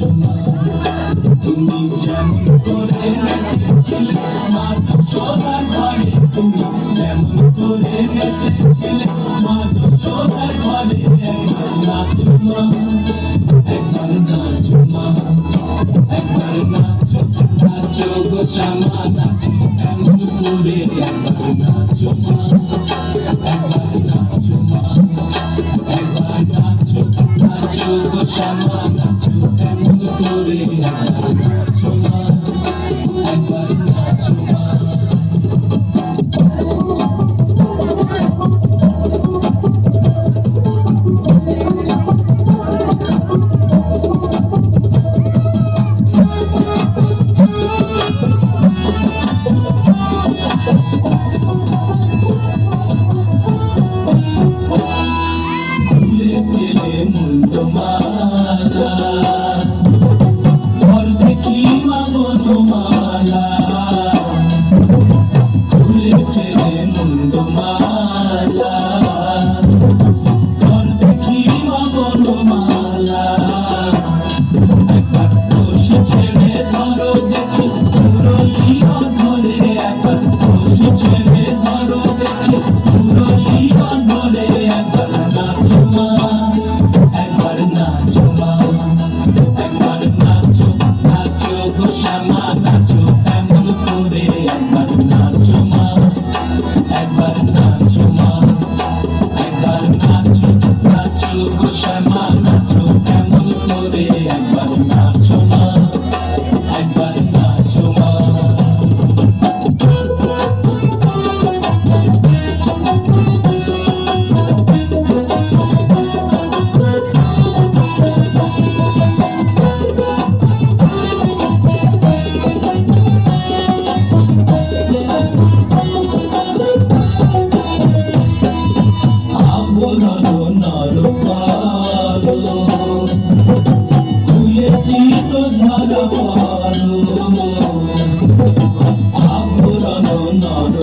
তুমি যেমন করে নেচেছিলে মাধব সোনার ঘরে তুমি যেমন করে নেচেছিলে মাধব সোনার ঘরে একবার একবার নাচো মা একবার নাচো নাচো গো শ্যামা নাচো এমন করে একবার নাচো মা একবার নাচো মা একবার নাচো নাচো গো শ্যামা মুন্ডু মালা মন থেকে মাগো তোমালা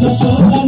just so